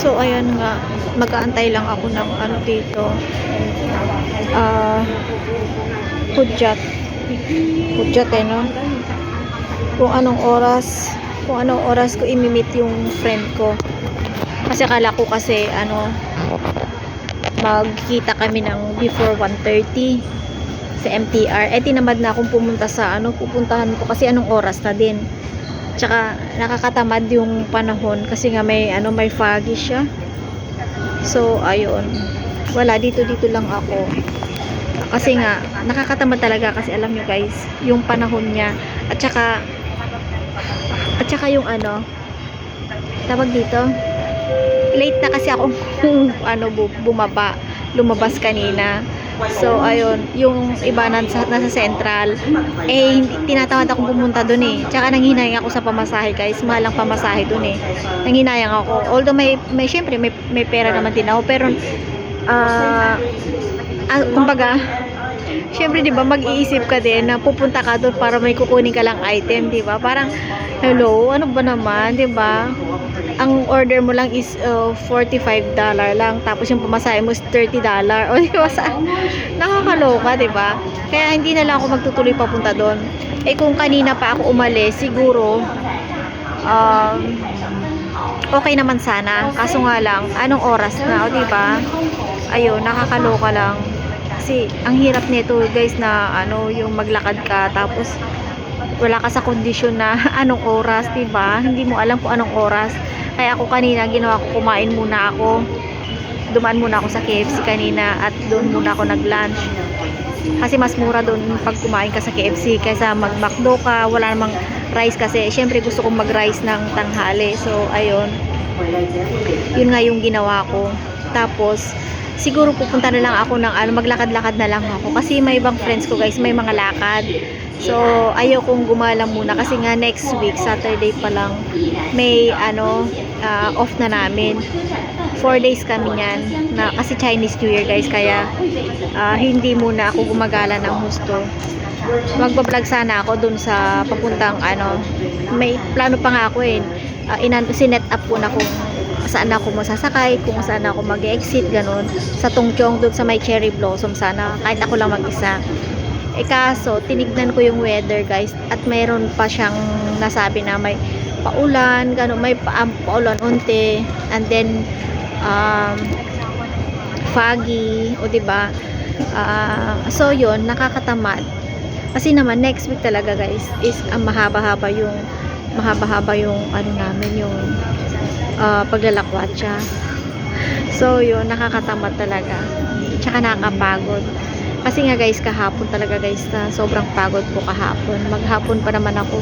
So, ayan nga. Mag-aantay lang ako ng ano dito. Ah, hudyat. Hudyat eh, no? Kung anong oras, kung anong oras ko imimit yung friend ko. Kasi akala ko kasi, ano, magkita kami ng before 1.30 sa MTR. Eh, tinamad na akong pumunta sa, ano, pupuntahan ko kasi anong oras na din. Tsaka nakakatamad yung panahon kasi nga may ano may foggy siya. So ayun. Wala dito dito lang ako. Kasi nga nakakatamad talaga kasi alam nyo guys, yung panahon niya at saka at saka yung ano tawag dito late na kasi ako ano bu- bumaba lumabas kanina so ayun yung iba nasa, nasa central eh tinatamad akong pumunta doon eh. Tsaka nanghinayang ako sa pamasahe guys. Mahal pamasahe doon eh. Nanghinayang ako. Although may, may syempre may, may pera naman din ako pero ah ah, kumbaga syempre 'di ba mag-iisip ka din na pupunta ka doon para may kukunin ka lang item 'di ba? Parang hello ano ba naman? 'di ba ang order mo lang is uh, 45 dollar lang tapos yung pamasahe mo is 30 dollar. O di ba? Sa nakakaloka di ba? Kaya hindi na lang ako magtutuloy papunta doon. Eh kung kanina pa ako umalis siguro um, okay naman sana. Kaso nga lang anong oras na o di ba? Ayun nakakaloka lang. Kasi ang hirap nito guys na ano yung maglakad ka tapos wala ka sa kondisyon na anong oras, 'di ba? Hindi mo alam kung anong oras. Kaya ako kanina ginawa ko kumain muna ako. Dumaan muna ako sa KFC kanina at doon muna ako nag-lunch. Kasi mas mura doon pag kumain ka sa KFC kaysa mag-McDo ka, wala namang rice kasi syempre gusto kong mag-rice ng tanghali. So ayun. Yun nga yung ginawa ko. Tapos siguro pupunta na lang ako ng ano, maglakad-lakad na lang ako kasi may ibang friends ko guys, may mga lakad. So, ayaw kong gumala muna kasi nga next week, Saturday pa lang, may ano, ah, off na namin. 4 days kami niyan, na, kasi Chinese New Year guys, kaya ah, hindi muna ako gumagala ng husto. Magbablog sana ako dun sa papuntang ano, may plano pa nga ako eh, uh, inan, sinet up ko na kung saan ako masasakay, kung saan ako mag-exit, ganun. Sa Tongkyong, dun sa may cherry blossom sana, kahit ako lang mag-isa. Eh kaso, tinignan ko yung weather guys at mayroon pa siyang nasabi na may paulan, gano, may pa, um, paulan unti and then um, foggy, o 'di ba? Ah, so yun, nakakatamad. Kasi naman next week talaga guys is ang mahaba-haba yung mahaba-haba yung ano namin yung ah, paglalakwatsa. So yun, nakakatamad talaga. Tsaka nakakapagod. Kasi nga guys, kahapon talaga guys na sobrang pagod ko kahapon. Maghapon pa naman ako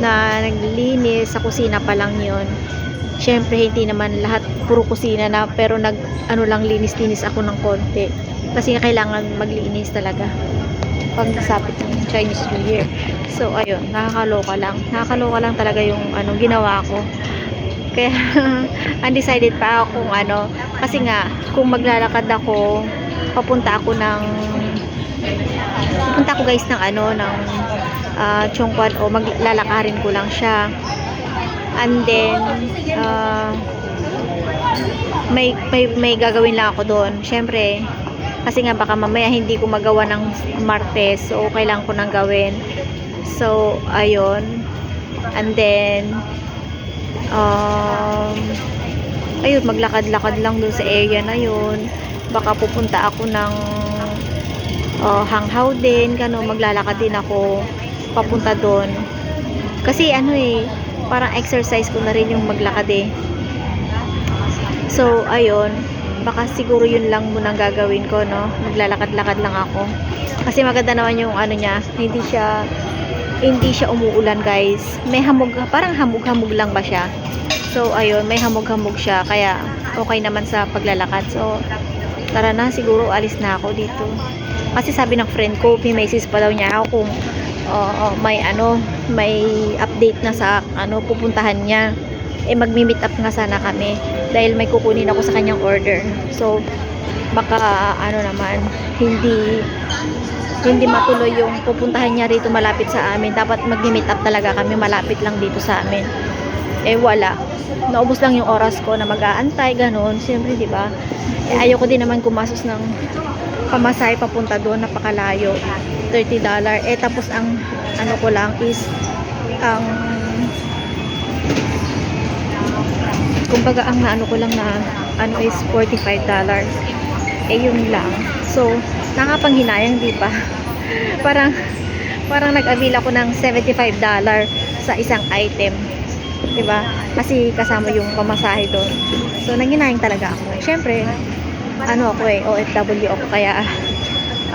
na naglinis sa kusina pa lang yon. Syempre hindi naman lahat puro kusina na pero nag ano lang linis-linis ako ng konti. Kasi nga kailangan maglinis talaga pag nasapit ng Chinese New Year. So ayun, nakakaloka lang. Nakakaloka lang talaga yung ano ginawa ko. Kaya undecided pa ako kung ano kasi nga kung maglalakad ako papunta ako ng papunta ako guys ng ano ng uh, Chongquan o maglalakarin ko lang siya and then ah, may, may may gagawin lang ako doon syempre kasi nga baka mamaya hindi ko magawa ng Martes so kailangan ko nang gawin so ayun. And then um, ayun maglakad-lakad lang doon sa area na yun. Baka pupunta ako ng uh, hanghaw din kano maglalakad din ako papunta doon kasi ano eh parang exercise ko na rin yung maglakad eh. So ayun. Baka siguro yun lang muna gagawin ko no? Maglalakad-lakad lang ako. Kasi maganda naman yung ano niya hindi siya hindi siya umuulan guys. May hamog parang hamog-hamog lang ba siya? So ayun may hamog-hamog siya. Kaya okay naman sa paglalakad. So tara na siguro alis na ako dito. Kasi sabi ng friend ko pimesis pa daw niya ako kung oo, may ano may update na sa ano pupuntahan niya. Eh magmi-meet up nga sana kami dahil may kukunin ako sa kanyang order. So baka ano naman hindi hindi matuloy yung pupuntahan niya rito malapit sa amin. Dapat mag-meet up talaga kami malapit lang dito sa amin. Eh wala. Naubos lang yung oras ko na mag-aantay, ganun. Siyempre, di ba? Eh, ayoko din naman gumastos ng pamasahe papunta doon, napakalayo. $30. Eh, tapos ang ano ko lang is ang kumbaga ang naano ko lang na ano is $45 eh yun lang so nakapanghinayang di ba? Parang parang nag-avail ako ng $75 sa isang item di ba? Kasi kasama yung pamasahe doon. So nanghinayang talaga ako. Syempre ano ako eh OFW ako kaya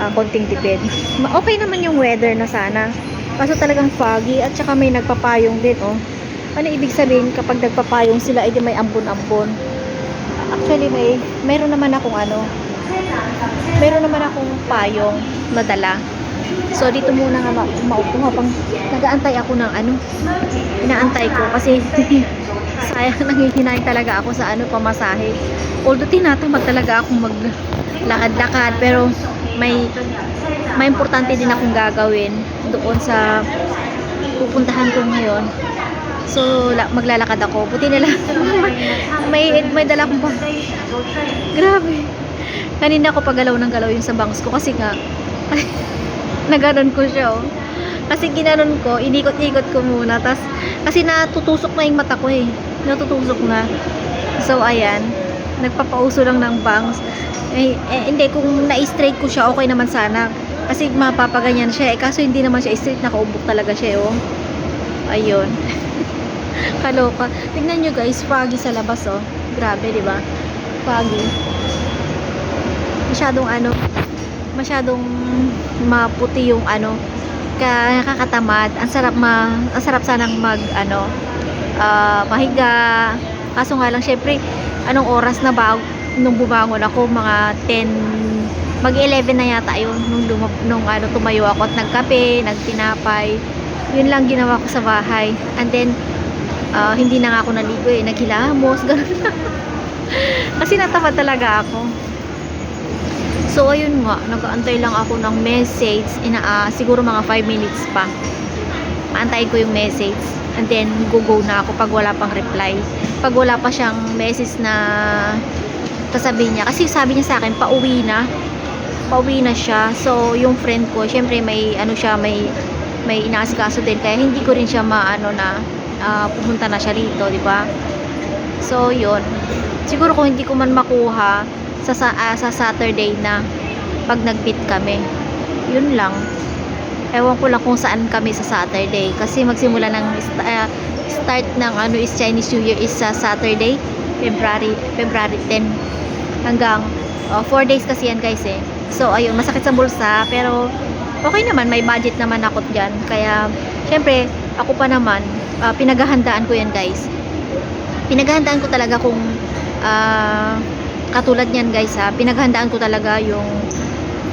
ah, konting tipid. Okay naman yung weather na sana. Kaso talagang foggy at saka may nagpapayong din oh. Ano ibig sabihin kapag nagpapayong sila edi may ambon-ambon. Actually may meron naman akong ano meron naman akong payong na dala so dito muna nga ma maupo habang nagaantay ako ng ano inaantay ko kasi sayang nangihinay talaga ako sa ano pamasahe although tinatamad talaga akong maglakad-lakad pero may may importante din akong gagawin doon sa pupuntahan ko ngayon So, la- maglalakad ako. Buti na lang. may, may dala akong pa. Grabe. Kanina ako pagalaw ng galaw yung sa bangs ko kasi nga, naganon ko siya oh. Kasi ginanon ko, inikot-ikot ko muna. Tas, kasi natutusok na yung mata ko eh. Natutusok na. So, ayan. Nagpapauso lang ng bangs. Eh, eh, hindi, kung na-straight ko siya, okay naman sana. Kasi mapapaganyan siya eh. Kaso hindi naman siya straight, nakaubok talaga siya oh. Ayun. Kaloka. Tingnan nyo guys, foggy sa labas oh. Grabe, di ba? Foggy. Masyadong ano, masyadong maputi yung ano, ka nakakatamad. Ang sarap ma, ang sarap sanang mag ano, ah, mahiga. Kaso nga lang syempre, anong oras na ba nung bumangon ako, mga 10 mag 11 na yata yun nung, lumab, nung ano, tumayo ako at nagkape, nagtinapay yun lang ginawa ko sa bahay and then ah, hindi na nga ako naligo eh naghilamos ganun kasi natamad talaga ako so ayun nga nag-aantay lang ako ng message ina ah, siguro mga 5 minutes pa. Maantayin ko yung message and then go go na ako pag wala pang reply. Pag wala pa siyang message na sasabihin niya. Kasi sabi niya sa akin pauwi na. Pauwi na siya. So yung friend ko syempre may ano siya may may inaasikaso din. Kaya hindi ko rin siya maano na ah, pumunta na siya rito di ba? So yun. Siguro kung hindi ko man makuha sa sa, ah, sa Saturday na pag nag-meet kami. Yun lang. Ewan ko lang kung saan kami sa Saturday. Kasi magsimula ng ah, start ng ano is Chinese New Year is sa Saturday February February 10 hanggang 4 days kasi yan guys eh. So ayun masakit sa bulsa pero okay naman may budget naman ako dyan. Kaya syempre ako pa naman ah, pinaghahandaan ko yan guys. Pinaghahandaan ko talaga kung ah, katulad niyan guys ha pinaghandaan ko talaga yung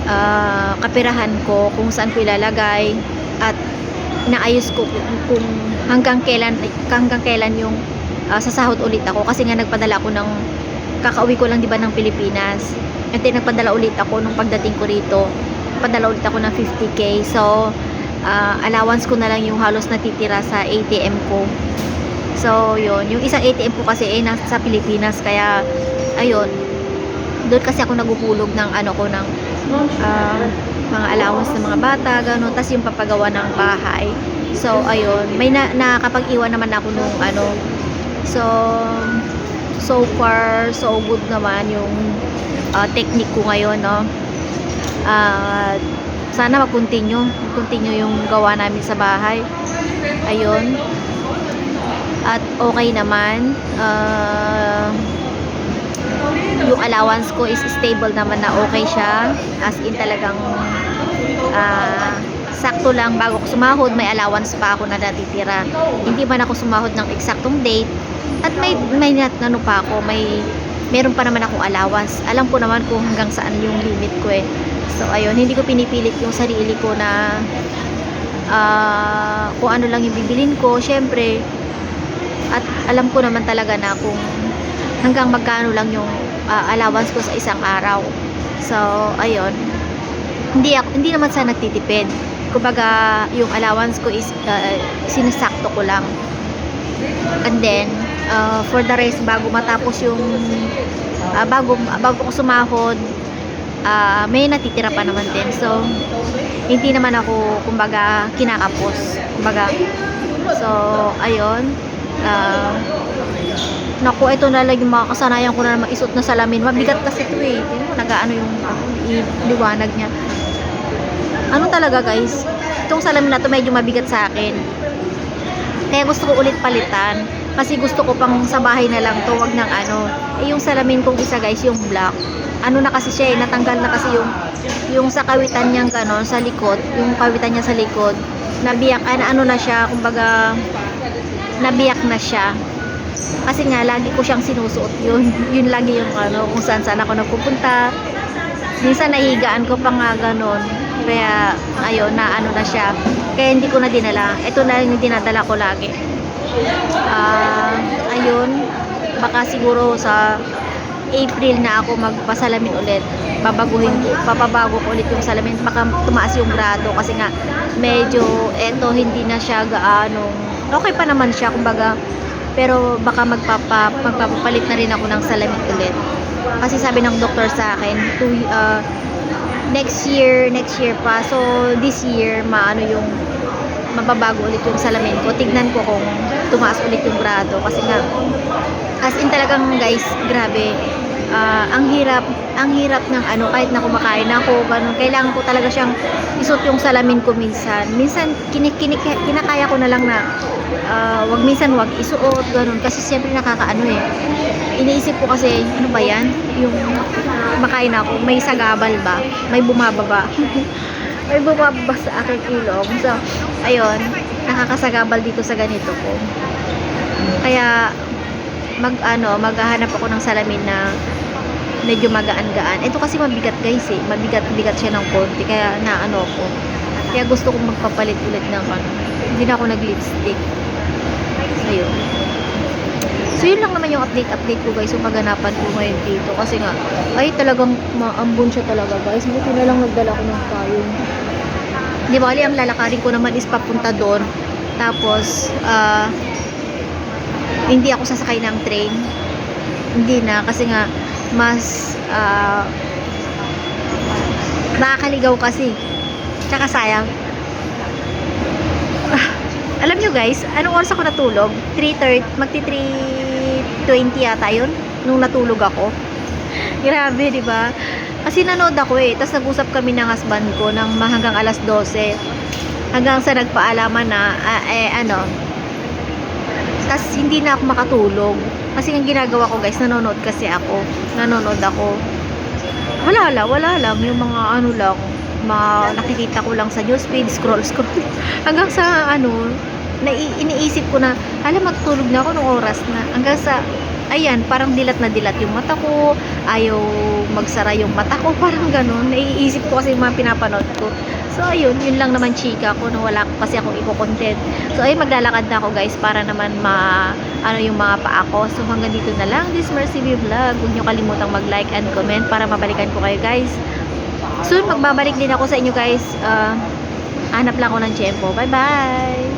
ah, kapirahan ko kung saan ko ilalagay at inaayos ko kung, hanggang kailan hanggang kailan yung ah, sasahod ulit ako. Kasi nga nagpadala ako ng kakauwi ko lang 'di ba ng Pilipinas. At then nagpadala ulit ako nung pagdating ko rito. Padala ulit ako ng 50k so ah, allowance ko na lang yung halos natitira sa ATM ko. So yun. Yung isang ATM ko kasi eh nasa Pilipinas. Kaya ayun doon kasi ako naguhulog ng ano ko ng ah, mga allowance ng mga bata gano'n. Tas yung papagawa ng bahay. So ayun. May na, nakapag-iwan naman ako nung ano. So so far so good naman yung ah, technique ko ngayon no? At sana mag-continue. Mag-continue yung gawa namin sa bahay. Ayun. At okay naman. Ah, yung allowance ko is stable naman na okay siya. As in talagang ah, sakto lang. Bago ko sumahod may allowance pa ako na natitira. Hindi man ako sumahod ng eksaktong date. At may may ano pa ako may meron pa naman akong allowance. Alam ko naman kung hanggang saan yung limit ko eh. So ayun. Hindi ko pinipilit yung sarili ko na ah, kung ano lang yung bibilin ko. Syempre at alam ko naman talaga na kung hanggang magkano lang yung ah, allowance ko sa isang araw so ayun hindi ako, hindi naman sa nagtitipid. Kumbaga, yung allowance ko is uh, sinasakto ko lang. And then, uh, for the rest, bago matapos yung ah, bago bago ko sumahod, ah, may natitira pa naman din. So, hindi naman ako, kumbaga, kinakapos. Kumbaga, so, ayun. Ah, naku, ito na lang yung mga kasanayan ko na naman isuot na salamin. Mabigat kasi ito eh. Tingnan mo, nag-ano yung liwanag niya. Ano talaga guys? Itong salamin na to medyo mabigat sa akin. Kaya gusto ko ulit palitan. Kasi gusto ko pang sa bahay na lang to, wag ng ano. Eh yung salamin kong isa guys, yung black. Ano na kasi siya eh, natanggal na kasi yung yung sa kawitan niyang ganon, sa likod, yung kawitan niya sa likod, nabiyak, ano, ano na siya, kumbaga, nabiyak na siya. Kasi nga, lagi ko siyang sinusuot yun. Yun lagi yung ano, kung saan saan ako nagpupunta. Minsan nahigaan ko pa nga ganon. Kaya, ayun, na ano na siya. Kaya hindi ko na dinala. Ito na yung dinadala ko lagi. Ah, ayun. Baka siguro sa April na ako magpasalamin ulit. Babaguhin ko, papabago ko ulit yung salamin. Baka tumaas yung grado kasi nga medyo eto hindi na siya gaano. Okay pa naman siya kumbaga. Pero baka magpapa, magpapapalit na rin ako ng salamin ulit. Kasi sabi ng doktor sa akin, two, uh, next year, next year pa. So, this year, maano yung mababago ulit yung salamin ko. Tignan ko kung tumaas ulit yung grado. Kasi nga, as in talagang guys, grabe. Ah, ang hirap, ang hirap ng ano, kahit na kumakain ako, ganun, kailangan ko talaga siyang isuot yung salamin ko minsan. Minsan, kinik, kinik, kinakaya ko na lang na, ah, wag minsan wag isuot, ganun, kasi siyempre nakakaano eh. Iniisip ko kasi, ano ba yan? Yung makain ako, may sagabal ba? May bumababa. may bumababa sa aking ilong. So, ayun, nakakasagabal dito sa ganito ko. Kaya, mag ano, maghahanap ako ng salamin na medyo magaan-gaan. Ito kasi mabigat guys eh. Mabigat-bigat siya ng konti. Kaya naano ko. Kaya gusto kong magpapalit ulit ng ano. Hindi na ako nag-lipstick. So, yun. So, yun lang naman yung update-update ko guys. Yung kaganapan ko ngayon dito. Kasi nga, ay talagang maambon siya talaga guys. Buti na lang nagdala ko ng payong. Di ba, ang lalakarin ko naman is papunta doon. Tapos, ah, hindi ako sasakay ng train. Hindi na kasi nga mas ah, nakakaligaw kasi. Tsaka sayang. Ah, alam nyo guys, anong oras ako natulog? 3.30, magti 3.20 yata yun nung natulog ako. Grabe, di ba? Kasi nanood ako eh. Tapos nag-usap kami ng husband ko ng hanggang alas 12. Hanggang sa nagpaalaman na, ah, eh, ano, tas hindi na ako makatulog. Kasi ang ginagawa ko guys, nanonood kasi ako. Nanonood ako. Wala lang, wala lang. Yung mga ano lang, mga nakikita ko lang sa newsfeed, scroll, scroll. Hanggang sa ano, na iniisip ko na, alam matutulog na ako nung oras na. Hanggang sa, ayan, parang dilat na dilat yung mata ko. Ayaw magsara yung mata ko. Parang ganun. Naiisip ko kasi yung mga pinapanood ko. So, ayun, yun lang naman chika ko na wala kasi akong iko-content. So, ayun, maglalakad na ako guys para naman ma, ano yung mga paa ko. So, hanggang dito na lang this Mercy View Vlog. Huwag nyo kalimutang mag-like and comment para mabalikan ko kayo guys. Soon, magbabalik din ako sa inyo guys. Uh, hanap lang ako ng tiyempo. Bye-bye!